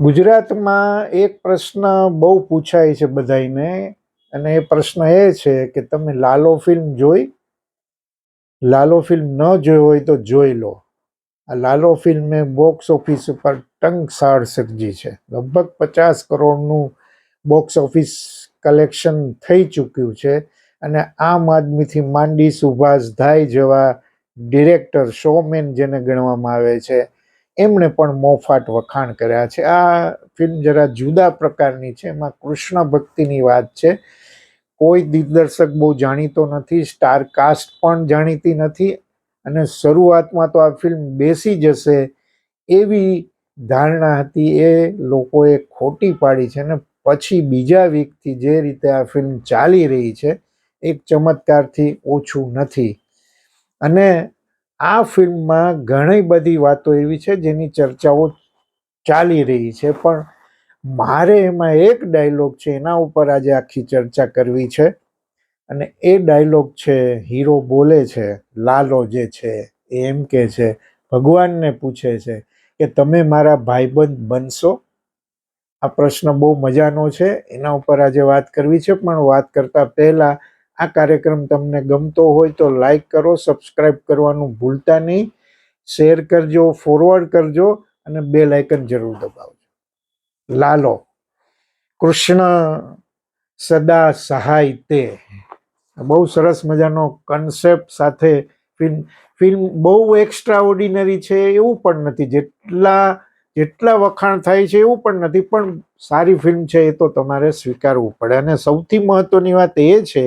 ગુજરાતમાં એક પ્રશ્ન બહુ પૂછાય છે બધાયને, અને એ પ્રશ્ન એ છે કે તમે લાલો ફિલ્મ જોઈ? લાલો ફિલ્મ ન જોઈ હોય તો જોઈ લો. આ લાલો ફિલ્મે બોક્સ ઓફિસ ઉપર ટંકસાળ સર્જી છે. લગભગ પચાસ કરોડનું બોક્સ ઓફિસ કલેક્શન થઈ ચૂક્યું છે, અને આમ આદમીથી માંડી સુભાષ ધાઈ જેવા ડિરેક્ટર, શોમેન જેને ગણવામાં આવે છે એમણે પણ મોફાટ વખાણ કર્યા છે. આ ફિલ્મ જરા જુદા પ્રકારની છે. એમાં કૃષ્ણ ભક્તિની વાત છે. કોઈ દિગ્દર્શક બહુ જાણીતો નથી, સ્ટાર કાસ્ટ પણ જાણીતી નથી અને શરૂઆતમાં તો આ ફિલ્મ બેસી જશે એવી ધારણા હતી. એ લોકોએ ખોટી પાડી છે અને પછી બીજા વીકથી જે રીતે આ ફિલ્મ ચાલી રહી છે, એક ચમત્કારથી ઓછું નથી. અને આ ફિલ્મમાં ઘણી બધી વાતો એવી છે જેની ચર્ચાઓ ચાલી રહી છે, પણ મારે એમાં એક ડાયલોગ છે, એના ઉપર આજે આખી ચર્ચા કરવી છે. અને એ ડાયલોગ છે, હીરો બોલે છે, લાલો જે છે એમ કે છે, ભગવાનને પૂછે છે કે તમે મારા ભાઈબંધ બનશો? આ પ્રશ્ન બહુ મજાનો છે, એના ઉપર આજે વાત કરવી છે, પણ વાત કરતા પહેલા આ કાર્યક્રમ તમને ગમતો હોય તો લાઈક કરો સબસ્ક્રાઈબ કરવાનું ભૂલતા નહીં. શેર કરજો ફોરવર્ડ કરજો અને બે લાઇકન જરૂર દબાવજો. લાલો. કૃષ્ણ સદા સહાય તે બહુ સરસ મજાનો કન્સેપ્ટ સાથે ફિલ્મ ફિલ્મ બહુ એક્સ્ટ્રા ઓર્ડિનરી છે એવું પણ નથી. જેટલા જેટલા વખાણ થાય છે એવું પણ નથી. પણ સારી ફિલ્મ છે એ તો તમારે સ્વીકારવું પડે. અને સૌથી મહત્ત્વની વાત એ છે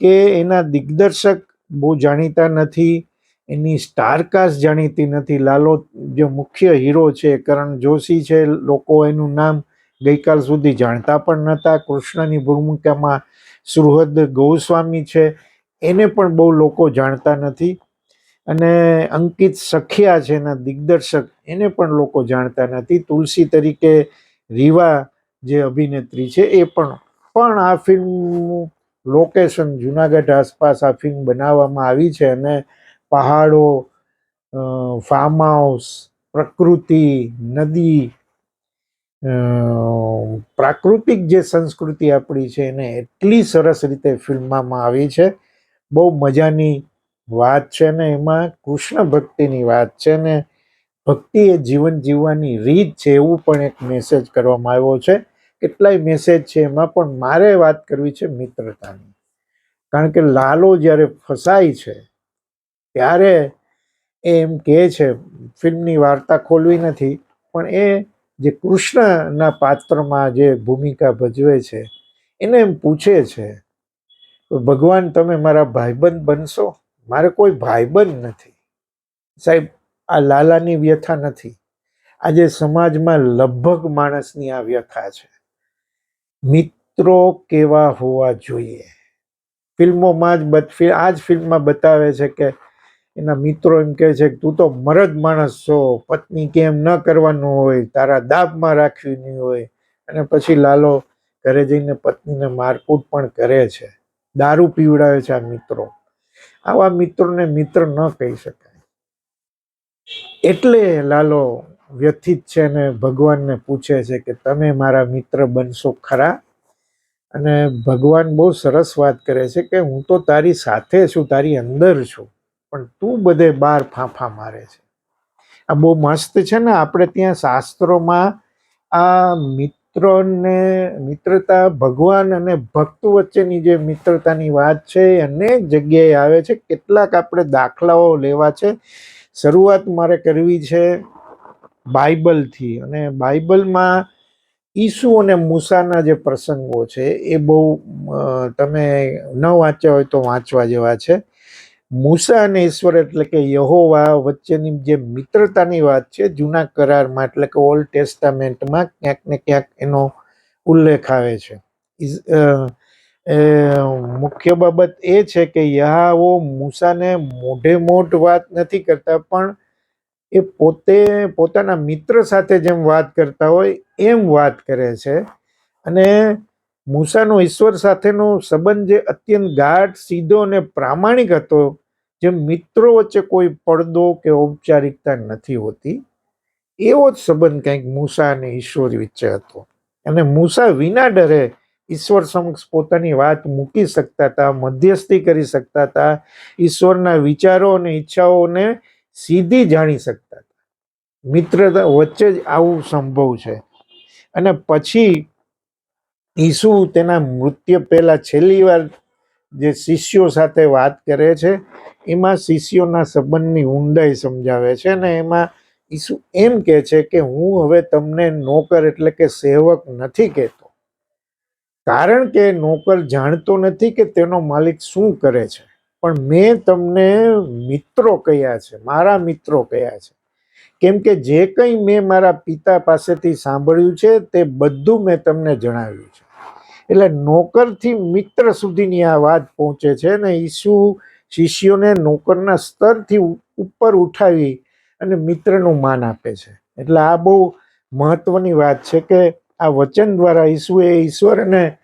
કે એના દિગ્દર્શક બહુ જાણીતા નથી, એની સ્ટારકાસ્ટ જાણીતી નથી. લાલો જે મુખ્ય હીરો છે, કરણ જોશી છે, લોકો એનું નામ ગઈકાલ સુધી જાણતા પણ નહોતા કૃષ્ણની ભૂમિકામાં સુહૃદ ગોસ્વામી છે, એને પણ બહુ લોકો જાણતા નથી. અને અંકિત સખિયા છે, એના દિગ્દર્શક, એને પણ લોકો જાણતા નથી. તુલસી તરીકે રીવા જે અભિનેત્રી છે, એ પણ પણ આ ફિલ્મ લોકેશન જુનાગઢ આસપાસ આ ફિલ્મ બનાવવામાં આવી છે અને પહાડો ફાર્મ હાઉસ પ્રકૃતિ, નદી પ્રાકૃતિક જે સંસ્કૃતિ આપણી છે એને એટલી સરસ રીતે ફિલ્મમાં આવી છે. બહુ મજાની વાત છે ને એમાં, કૃષ્ણ ભક્તિની વાત છે ને ભક્તિ એ જીવન જીવવાની રીત છે એવું પણ એક મેસેજ કરવામાં આવ્યો છે. કેટલાય મેસેજ છે એમાં પણ મારે વાત કરવી છે મિત્રતાની. કારણ કે લાલો જ્યારે ફસાય છે, ત્યારે એ એમ કહે છે, ફિલ્મની વાર્તા ખોલવી નથી. પણ એ જે કૃષ્ણના પાત્રમાં જે ભૂમિકા ભજવે છે, એને એમ પૂછે છે ભગવાન તમે મારા ભાઈબંધ બનશો? મારે કોઈ ભાઈબંધ નથી. સાહેબ, આ લાલાની વ્યથા નથી. આજે સમાજમાં લગભગ માણસની આ વ્યથા છે. મિત્રો કેવા હોવા જોઈએ? ફિલ્મોમાં જ આ જ ફિલ્મમાં બતાવે છે કે એના મિત્રો એમ કહે છે કે, તું તો મરદ માણસ છો, પત્ની કેમ ન કરવાનું હોય, તારા દાબમાં રાખવી નહીં હોય. અને પછી લાલો ઘરે જઈને પત્નીને મારકૂટ પણ કરે છે. દારૂ પીવડાવે છે આ મિત્રો. આવા મિત્રોને મિત્ર ન કહી શકાય. એટલે લાલો વ્યથિત છે અને ભગવાનને પૂછે છે કે તમે મારા મિત્ર બનશો ખરા? અને ભગવાન બહુ સરસ વાત કરે છે કે હું તો તારી સાથે છું, તારી અંદર છું, પણ તું બધે બહાર ફાંફા મારે છે. આ બહુ મસ્ત છે ને, આપણે ત્યાં શાસ્ત્રોમાં આ મિત્રોને, મિત્રતા ભગવાન અને ભક્ત વચ્ચેની જે મિત્રતાની વાત છે, એ અનેક જગ્યાએ આવે છે. કેટલાક આપણે દાખલાઓ લેવા છે. શરૂઆત મારે કરવી છે. બાઇબલથી. અને બાઇબલમાં ઈસુ અને મૂસાના જે પ્રસંગો છે, એ બહુ તમે ન વાંચ્યા હોય તો વાંચવા જેવા છે. મૂસા અને ઈશ્વર એટલે કે યહોવા વચ્ચેની જે મિત્રતાની વાત છે, જૂના કરારમાં એટલે કે ઓલ્ડ ટેસ્ટામેન્ટમાં ક્યાંક ને ક્યાંક એનો ઉલ્લેખ આવે છે. મુખ્ય બાબત એ છે કે યહાવો મૂસાને મોઢે મોઢ વાત નથી કરતા, પણ એ પોતે, પોતાના મિત્ર સાથે જેમ વાત કરતા હોય, એમ વાત કરે છે. અને મૂસાનો ઈશ્વર સાથેનો સંબંધ જે અત્યંત ગાઢ, સીધો અને પ્રામાણિક હતો, જે મિત્રો વચ્ચે કોઈ પડદો કે ઔપચારિકતા નથી હોતી, એવો જ સંબંધ કંઈક મૂસા અને ઈશ્વર વચ્ચે હતો. અને મૂસા વિના ડરે ઈશ્વર સમક્ષ પોતાની વાત મૂકી શકતા હતા, મધ્યસ્થી કરી શકતા હતા, ઈશ્વરના વિચારો અને ઈચ્છાઓને સીધી જાણી શકતા હતા. મિત્રતા વચ્ચે જ આવું સંભવ છે. અને પછી ઈસુ તેના મૃત્યુ પહેલા છેલ્લી વાર જે શિષ્યો સાથે વાત કરે છે, એમાં શિષ્યોના સંબંધની ઊંડાઈ સમજાવે છે અને એમાં ઈસુ એમ કહે છે કે હું હવે તમને નોકર એટલે કે સેવક નથી કહેતો. કારણ કે નોકર જાણતો નથી કે તેનો માલિક શું કરે છે. પણ મેં તમને મિત્રો કયા છે, મારા મિત્રો કયા છે. કેમ કે જે કંઈ મેં મારા પિતા પાસેથી સાંભળ્યું છે, તે બધું મેં તમને જણાવ્યું છે. એટલે નોકરથી મિત્ર સુધીની આ વાત પહોંચે છે અને ઈસુ શિષ્યોને નોકરના સ્તરથી ઉપર ઉઠાવી અને મિત્રનું માન આપે છે. એટલે આ બહુ મહત્વની વાત છે કે આ વચન દ્વારા ઈસુએ ઈશ્વર અને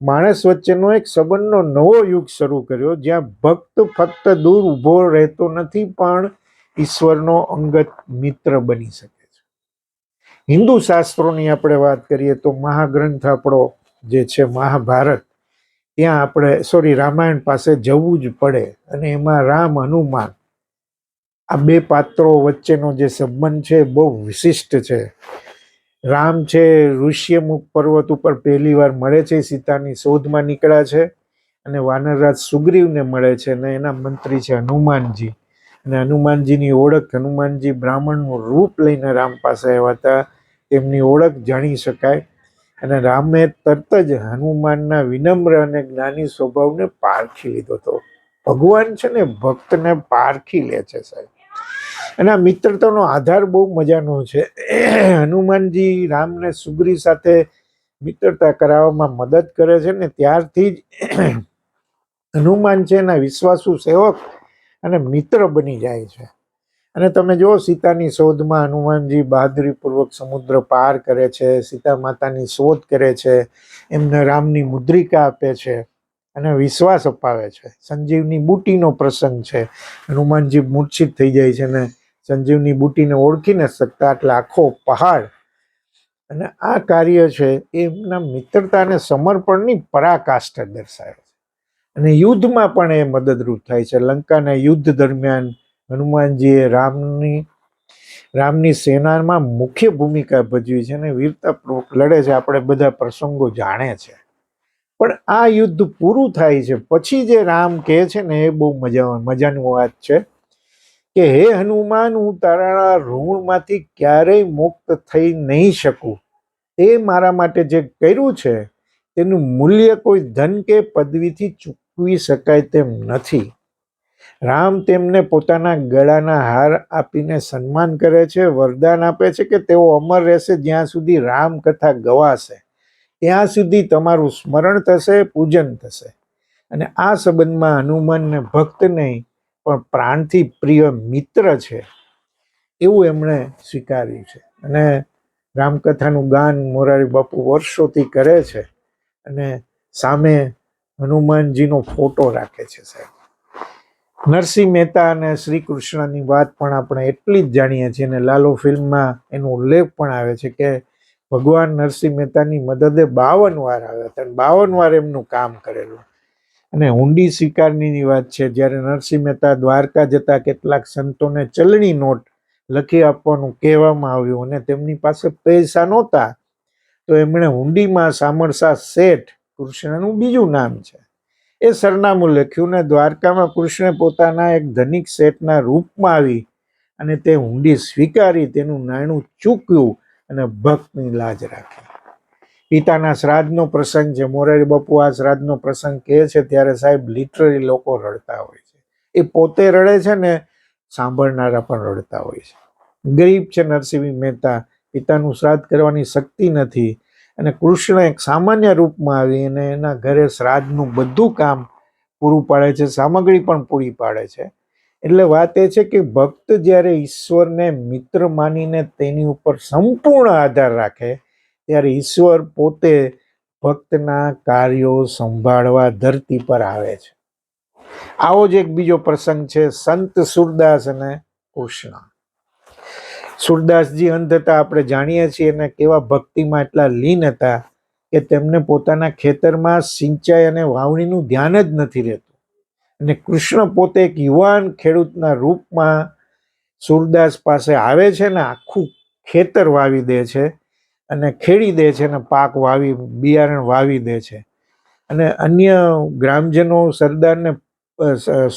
માણસ વચ્ચેનો એક સંબંધનો નવો યુગ શરૂ કર્યો, જ્યાં ભક્ત ફક્ત દૂર ઊભો રહેતો નથી, પણ ઈશ્વરનો અંગત મિત્ર બની શકે છે. હિન્દુ શાસ્ત્રોની આપણે વાત કરીએ તો મહાગ્રંથ આપણો જે છે, મહાભારત, ત્યાં આપણે, સોરી, રામાયણ પાસે જવું જ પડે અને એમાં રામ હનુમાન, આ બે પાત્રો વચ્ચેનો જે સંબંધ છે બહુ વિશિષ્ટ છે. રામ છે ઋષ્યમુખ પર્વત ઉપર પહેલી વાર મળે છે, સીતાની શોધમાં નીકળ્યા છે અને વાનરરાજ સુગ્રીવને મળે છે અને એના મંત્રી છે હનુમાનજી. અને હનુમાનજીની ઓળખ, હનુમાનજી બ્રાહ્મણનું રૂપ લઈને રામ પાસે આવ્યા હતા. તેમની ઓળખ જાણી શકાય. અને રામે તરત જ હનુમાનના વિનમ્ર અને જ્ઞાની સ્વભાવને પારખી લીધો હતો. ભગવાન છે ને, ભક્તને પારખી લે છે સાહેબ. અને આ મિત્રતાનો આધાર બહુ મજાનો છે. હનુમાનજી રામને સુગ્રી સાથે મિત્રતા કરાવવામાં મદદ કરે છે ને ત્યારથી જ હનુમાન છે એના વિશ્વાસુ સેવક અને મિત્ર બની જાય છે. અને તમે જુઓ સીતાની શોધમાં હનુમાનજી બહાદુરીપૂર્વક સમુદ્ર પાર કરે છે, સીતા માતાની શોધ કરે છે, એમને રામની મુદ્રિકા આપે છે. અને વિશ્વાસ અપાવે છે. સંજીવની બુટીનો પ્રસંગ છે. હનુમાનજી મૂર્છિત થઈ જાય છે ને સંજીવની બુટીને ઓળખી ન શકતા એટલે આખો પહાડ. અને આ કાર્ય છે એમના મિત્રતા અને સમર્પણની પરાકાષ્ઠા દર્શાવે છે. અને યુદ્ધમાં પણ એ મદદરૂપ થાય છે. લંકાના યુદ્ધ દરમિયાન હનુમાનજીએ રામની રામની સેનામાં મુખ્ય ભૂમિકા ભજવી છે અને વીરતાપૂર્વક લડે છે. આપણે બધા પ્રસંગો જાણે છે. પણ આ યુદ્ધ પૂરું થાય છે. પછી જે રામ કહે છે ને, એ બહુ મજા મજાની વાત છે કે, હે હનુમાન, હું તારા ઋણમાંથી ક્યારેય મુક્ત થઈ નહીં શકું. એ મારા માટે જે કર્યું છે, તેનું મૂલ્ય કોઈ ધન કે પદવીથી ચૂકવી શકાય તેમ નથી. રામ તેમને પોતાના ગળાના હાર આપીને સન્માન કરે છે, વરદાન આપે છે કે તેઓ અમર રહેશે જ્યાં સુધી રામ કથા ગવાશે. ત્યાં સુધી તમારું સ્મરણ થશે, પૂજન થશે. અને આ સંબંધમાં હનુમાનને ભક્ત નહીં પણ પ્રાણથી પ્રિય મિત્ર છે. એવું એમણે સ્વીકાર્યું છે. અને રામકથાનું ગાન મોરારી બાપુ વર્ષોથી કરે છે. અને સામે હનુમાનજીનો ફોટો રાખે છે સાહેબ. નરસિંહ મહેતા અને શ્રી કૃષ્ણની વાત પણ આપણે એટલી જ જાણીએ છીએ અને લાલો ફિલ્મમાં એનો ઉલ્લેખ પણ આવે છે કે ભગવાન નરસિંહ મહેતાની મદદે બાવન વાર આવ્યા હતા બાવન વાર એમનું કામ કરેલું. અને હુંડી સ્વીકારની વાત છે, જ્યારે નરસિંહ મહેતા દ્વારકા જતા કેટલાક સંતોને ચલણી નોટ લખી આપવાનું કહેવામાં આવ્યું અને તેમની પાસે પૈસા નહોતા, તો એમણે હુંડીમાં સામરસા શેઠ કૃષ્ણનું બીજું નામ છે. એ સરનામું લખ્યું ને દ્વારકામાં કૃષ્ણે પોતાના એક ધનિક શેઠના રૂપમાં આવી અને તે હુંડી સ્વીકારી, તેનું નાણું ચૂક્યું અને ભક્તની લાજ રાખે. પિતાના શ્રાદ્ધનો પ્રસંગ છે મોરારી બાપુ આ શ્રાદ્ધનો પ્રસંગ કહે છે, ત્યારે સાહેબ લિટરલી લોકો રડતા હોય છે. એ પોતે રડે છે ને સાંભળનારા પણ રડતા હોય છે. ગરીબ છે નરસિંહ મહેતા, પિતાનું શ્રાદ્ધ કરવાની શક્તિ નથી અને કૃષ્ણ એક સામાન્ય રૂપમાં આવી અને એના ઘરે શ્રાદ્ધનું બધું કામ પૂરું પાડે છે, સામગ્રી પણ પૂરી પાડે છે. એટલે વાત એ છે કે ભક્ત જ્યારે ઈશ્વરને મિત્ર માનીને તેની ઉપર સંપૂર્ણ આધાર રાખે, ત્યારે ઈશ્વર પોતે ભક્તના કાર્યો સંભાળવા ધરતી પર આવે છે. આવો જ એક બીજો પ્રસંગ છે, સંત સુરદાસ અને કૃષ્ણ. સુરદાસજી અંધ હતા આપણે જાણીએ છીએ અને કેવા ભક્તિમાં એટલા લીન હતા કે તેમને પોતાના ખેતરમાં સિંચાઈ અને વાવણીનું ધ્યાન જ નથી રહેતું. અને કૃષ્ણ પોતે એક યુવાન ખેડૂતના રૂપમાં સુરદાસ પાસે આવે છે ને આખું ખેતર વાવી દે છે અને ખેડી દે છે અને પાક વાવી, બિયારણ વાવી દે છે. અને અન્ય ગ્રામજનો સરદારને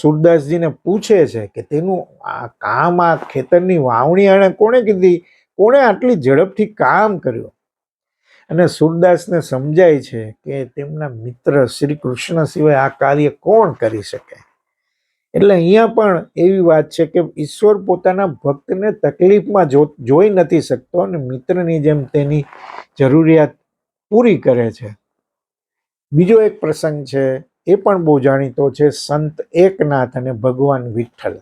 સુરદાસજીને પૂછે છે કે તેનું આ કામ, આ ખેતરની વાવણી આણે કોણે કીધી? કોણે આટલી ઝડપથી કામ કર્યું? અને સુરદાસને સમજાય છે કે તેમના મિત્ર શ્રી કૃષ્ણ સિવાય આ કાર્ય કોણ કરી શકે? એટલે અહીંયા પણ એવી વાત છે કે ઈશ્વર પોતાના ભક્તને તકલીફમાં જોઈ નથી શકતો અને મિત્રની જેમ તેની જરૂરિયાત પૂરી કરે છે. બીજો એક પ્રસંગ છે, એ પણ બહુ જાણીતો છે, સંત એકનાથ અને ભગવાન વિઠ્ઠલ.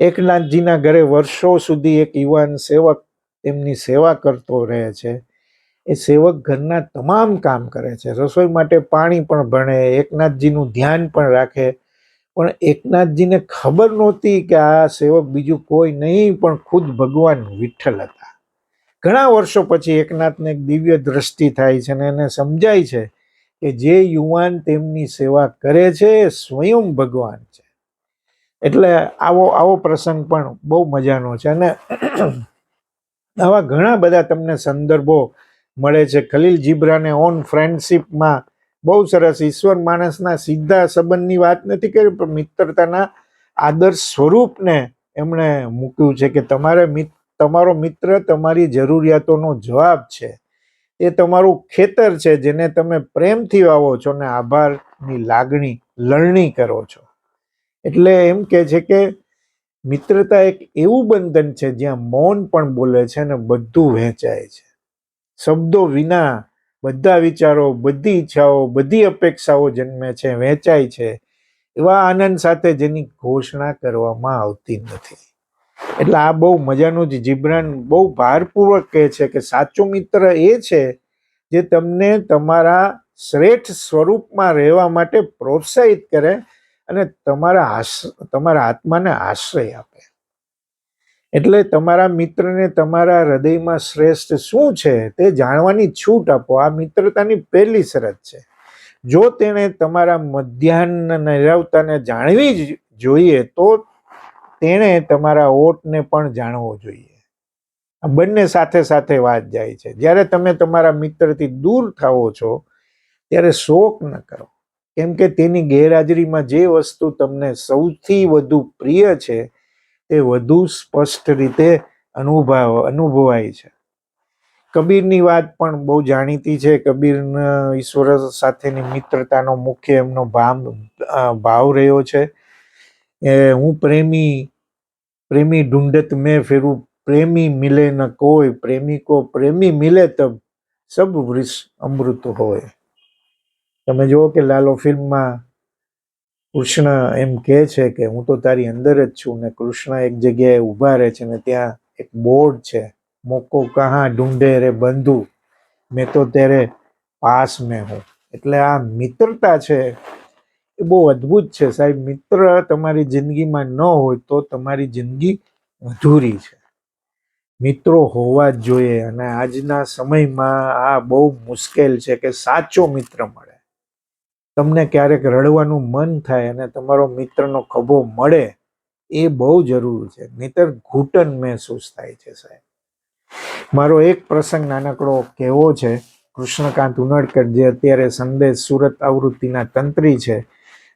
એકનાથજીના ઘરે વર્ષો સુધી એક યુવાન સેવક તેમની સેવા કરતો રહે છે. એ સેવક ઘરના તમામ કામ કરે છે. રસોઈ માટે પાણી પણ ભણે, એકનાથજીનું ધ્યાન પણ રાખે. પણ એકનાથજીને ખબર નહોતી કે આ સેવક બીજું કોઈ નહીં, પણ ખુદ ભગવાન વિઠ્ઠલ હતા. ઘણા વર્ષો પછી એકનાથને એક દિવ્ય દ્રષ્ટિ થાય છે અને એને સમજાય છે કે જે યુવાન તેમની સેવા કરે છે એ સ્વયં ભગવાન છે. એટલે આવો આવો પ્રસંગ પણ બહુ મજાનો છે. અને આવા ઘણા બધા તમને સંદર્ભો મળે છે. ખલીલ જીબ્રાને ઓન ફ્રેન્ડશિપમાં બહુ સરસ ઈશ્વર માણસના સીધા સંબંધની વાત નથી કરી, પણ મિત્રતાના આદર્શ સ્વરૂપને એમણે મૂક્યું છે કે તમારે તમારો મિત્ર તમારી જરૂરિયાતોનો જવાબ છે. એ તમારું ખેતર છે, જેને તમે પ્રેમથી વાવો છો ને આભારની લાગણી, લણણી કરો છો. એટલે એમ કે છે કે મિત્રતા એક એવું બંધન છે જ્યાં મૌન પણ બોલે છે અને બધું વહેંચાય છે. શબ્દો વિના બધા વિચારો, બધી ઈચ્છાઓ, બધી અપેક્ષાઓ જન્મે છે, વહેંચાય છે, એવા આનંદ સાથે જેની ઘોષણા કરવામાં આવતી નથી. એટલે આ બહુ મજાનું જ જીબ્રાન બહુ ભારપૂર્વક કહે છે કે સાચો મિત્ર એ છે જે તમને તમારા શ્રેષ્ઠ સ્વરૂપમાં રહેવા માટે પ્રોત્સાહિત કરે અને તમારા તમારા આત્માને આશ્રય આપે. એટલે તમારા મિત્રને તમારા હૃદયમાં શ્રેષ્ઠ શું છે તે જાણવાની છૂટ આપો. આ મિત્રતાની પહેલી શરત છે. જો તેણે તમારા મધ્યાહન નિરવતાને જાણવી જ જોઈએ, તો તેણે તમારા ઓટને પણ જાણવો જોઈએ. આ બંને સાથે સાથે વાત જાય છે. જ્યારે તમે તમારા મિત્રથી દૂર થાઓ છો, ત્યારે શોક ન કરો. કેમ કે તેની ગેરહાજરીમાં જે વસ્તુ તમને સૌથી વધુ પ્રિય છે તે વધુ સ્પષ્ટ રીતે અનુભવ, અનુભવાય છે. કબીરની વાત પણ બહુ જાણીતી છે. કબીર ઈશ્વર સાથેની મિત્રતાનો મુખ્ય એમનો ભાવ ભાવ રહ્યો છે. એ હું પ્રેમી પ્રેમી ઢુંઢત મેં ફેરું, પ્રેમી મિલે ન કોઈ પ્રેમી કો પ્રેમી મિલે તબ સબ વૃષ અમૃત હોય. તમે જુઓ કે લાલો ફિલ્મમાં કૃષ્ણ એમ કહે છે કે હું તો તારી અંદર જ છું ને કૃષ્ણ એક જગ્યાએ ઊભા રહે છે ને ત્યાં એક બોર્ડ છે. મોકો કહા ઢૂંઢે રે બંધુ? મેં તો તેરે પાસ મેં હું. એટલે આ મિત્રતા છે એ બહુ અદ્ભુત છે સાહેબ. મિત્ર તમારી જિંદગીમાં ન હોય તો તમારી જિંદગી અધૂરી છે. મિત્રો હોવા જ જોઈએ અને આજના સમયમાં આ બહુ મુશ્કેલ છે કે સાચો મિત્ર મળે. તમને ક્યારેક રડવાનું મન થાય અને તમારો મિત્રનો ખભો મળે, એ બહુ જરૂર છે. નહીતર ઘૂંટણ મહેસૂસ થાય છે, સાહેબ. મારો એક પ્રસંગ નાનકડો કહેવો છે. કૃષ્ણકાંત ઉનડકર જે અત્યારે સંદેશ સુરત આવૃત્તિના તંત્રી છે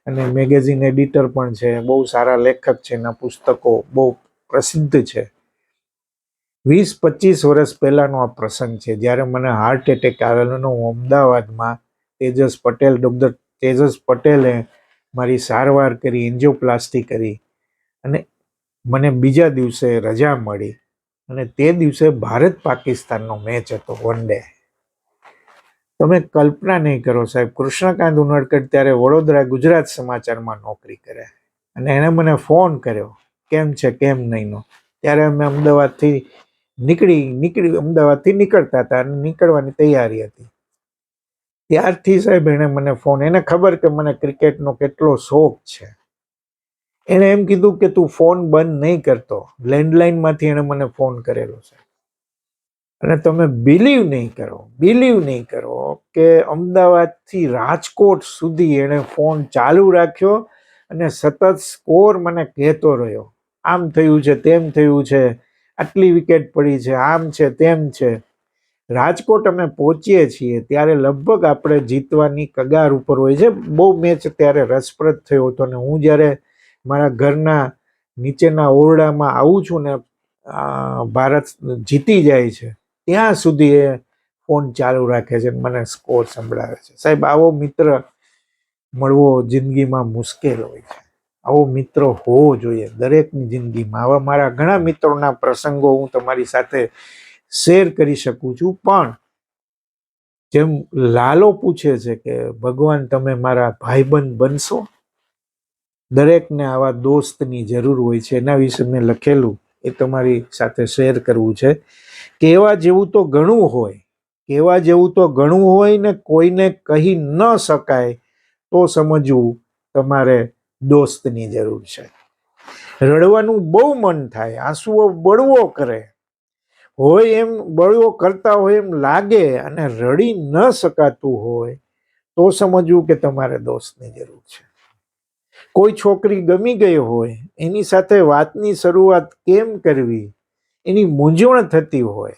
અને મેગેઝિન એડિટર પણ છે, બહુ સારા લેખક છે, એના પુસ્તકો બહુ પ્રસિદ્ધ છે. વીસ પચીસ વર્ષ પહેલાનો આ પ્રસંગ છે. જ્યારે મને હાર્ટ એટેક આવેલો હું અમદાવાદમાં તેજસ પટેલ, ડૉક્ટર તેજસ પટેલે મારી સારવાર કરી, એન્જિયોપ્લાસ્ટી કરી અને મને બીજા દિવસે રજા મળી અને તે દિવસે ભારત પાકિસ્તાનનો મેચ હતો વન ડે. તમે કલ્પના નહીં કરો સાહેબ, કૃષ્ણકાંત ઉનડકટ ત્યારે વડોદરા ગુજરાત સમાચારમાં નોકરી કરે અને એણે મને ફોન કર્યો, કેમ છે, કેમ નહીંનો ત્યારે અમે અમદાવાદથી નીકળી નીકળી, અમદાવાદથી નીકળતા હતા અને નીકળવાની તૈયારી હતી. ત્યારથી સાહેબ એણે મને ફોન એને ખબર કે મને ક્રિકેટનો કેટલો શોખ છે. એણે એમ કીધું કે તું ફોન બંધ નહીં કરતો. લેન્ડલાઇનમાંથી એણે મને ફોન કરેલો છે. અને તમે બિલીવ નહીં કરો બિલીવ નહીં કરો કે અમદાવાદથી રાજકોટ સુધી એણે ફોન ચાલુ રાખ્યો અને સતત સ્કોર મને કહેતો રહ્યો. આમ થયું છે, તેમ થયું છે, આટલી વિકેટ પડી છે, આમ છે, તેમ છે. રાજકોટ અમે પહોંચીએ છીએ ત્યારે લગભગ આપણે જીતવાની કગાર ઉપર હોય છે. બહુ મેચ ત્યારે રસપ્રદ થયો હતો ને હું જ્યારે મારા ઘરના નીચેના ઓરડામાં આવું છું ને ભારત જીતી જાય છે, ત્યાં સુધી એ ફોન ચાલુ રાખે છે મને સ્કોર સંભળાવે છે. સાહેબ, આવો મિત્ર મળવો જિંદગીમાં મુશ્કેલ હોય છે. આવો મિત્ર હોવો જોઈએ દરેકની જિંદગીમાં. આવા મારા ઘણા મિત્રોના પ્રસંગો હું તમારી સાથે શેર કરી શકું છું. પણ જેમ લાલો પૂછે છે કે, ભગવાન, તમે મારા ભાઈબંધ બનશો? દરેકને આવા દોસ્તની જરૂર હોય છે. એના વિશે મેં લખેલું, એ તમારી સાથે શેર કરવું છે. કહેવા જેવું તો ઘણું હોય કહેવા જેવું તો ઘણું હોય ને કોઈને કહી ન શકાય, તો સમજવું તમારે દોસ્તની જરૂર છે. રડવાનું બહુ મન થાય, આંસુઓ બળવો કરે. હોય એમ બળવો કરતા હોય એમ લાગે અને રડી ન શકાતું હોય, તો સમજવું કે તમારે દોસ્તની જરૂર છે. કોઈ છોકરી ગમી ગઈ હોય, એની સાથે વાતની શરૂઆત કેમ કરવી, એની મૂંઝવણ થતી હોય,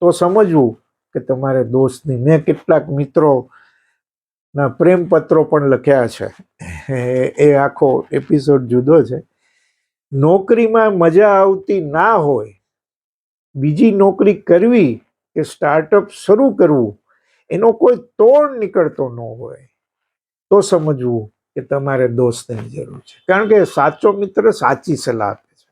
તો સમજવું કે તમારે દોસ્તની મેં કેટલાક મિત્રો ના પ્રેમ પત્રો પણ લખ્યા છે. એ આખો એપિસોડ જુદો છે. નોકરીમાં મજા આવતી ના હોય બીજી નોકરી કરવી કે સ્ટાર્ટઅપ શરૂ કરવું, એનો કોઈ તોડ નીકળતો ન હોય. તો સમજવું કે તમારે દોસ્તની જરૂર છે. કારણ કે સાચો મિત્ર સાચી સલાહ આપે છે.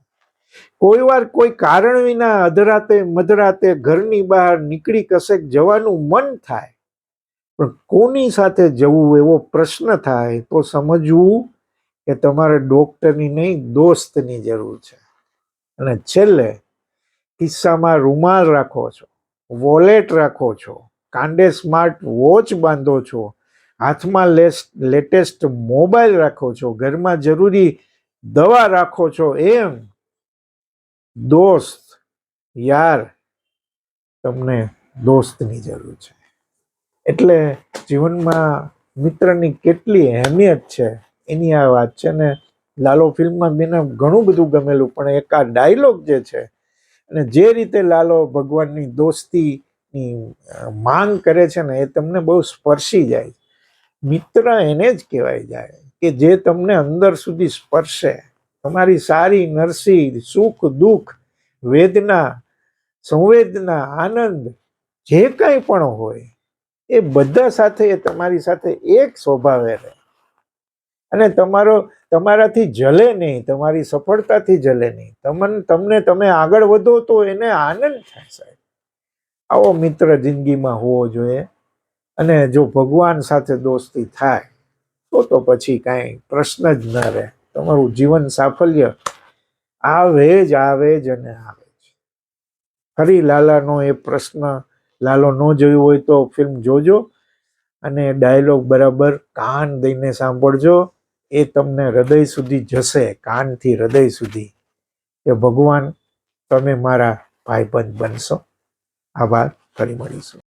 કોઈ વાર કોઈ કારણ વિના અધરાતે મધરાતે ઘરની બહાર નીકળી કશેક જવાનું મન થાય, પણ કોની સાથે જવું એવો પ્રશ્ન થાય, તો સમજવું કે તમારે ડોક્ટરની નહીં, દોસ્તની જરૂર છે. અને છેલ્લે ખિસ્સામાં રૂમાલ રાખો છો, વોલેટ રાખો છો, કાંડે સ્માર્ટ વોચ બાંધો છો, હાથમાં લેટેસ્ટ મોબાઈલ રાખો છો, ઘરમાં જરૂરી દવા રાખો છો, એમ. દોસ્ત, યાર, તમને દોસ્તની જરૂર છે. એટલે જીવનમાં મિત્રની કેટલી અહેમિયત છે, એની આ વાત છે ને, લાલો ફિલ્મમાં મને ઘણું બધું ગમેલું, પણ એક આ ડાયલોગ જે છે અને જે રીતે લાલો ભગવાનની દોસ્તીની માંગ કરે છે ને, એ તમને બહુ સ્પર્શી જાય મિત્ર એને જ કહેવાય જાય કે જે તમને અંદર સુધી સ્પર્શે. તમારી સારી નરસી સુખ, દુઃખ, વેદના, સંવેદના, આનંદ, જે કંઈ પણ હોય, એ બધા સાથે, એ તમારી સાથે એક સ્વભાવે રહે. અને તમારો તમારાથી જલે નહીં, તમારી સફળતાથી જલે નહીં. તમને તમને, તમે આગળ વધો તો એને આનંદ થાય સાહેબ. આવો મિત્ર જિંદગીમાં હોવો જોઈએ. અને જો ભગવાન સાથે દોસ્તી થાય, તો તો પછી કાંઈ પ્રશ્ન જ ન રહે. તમારું જીવન સાફલ્ય આવે જ આવે જ અને આવે જ. ફરી લાલાનો એ પ્રશ્ન, લાલો ન જોયું હોય તો ફિલ્મ જોજો અને ડાયલોગ બરાબર કાન દઈને સાંભળજો. એ તમને હૃદય સુધી જશે, કાનથી હૃદય સુધી, કે ભગવાન, તમે મારા ભાઈબંધ બનશો. આભાર. ફરી મળીશું.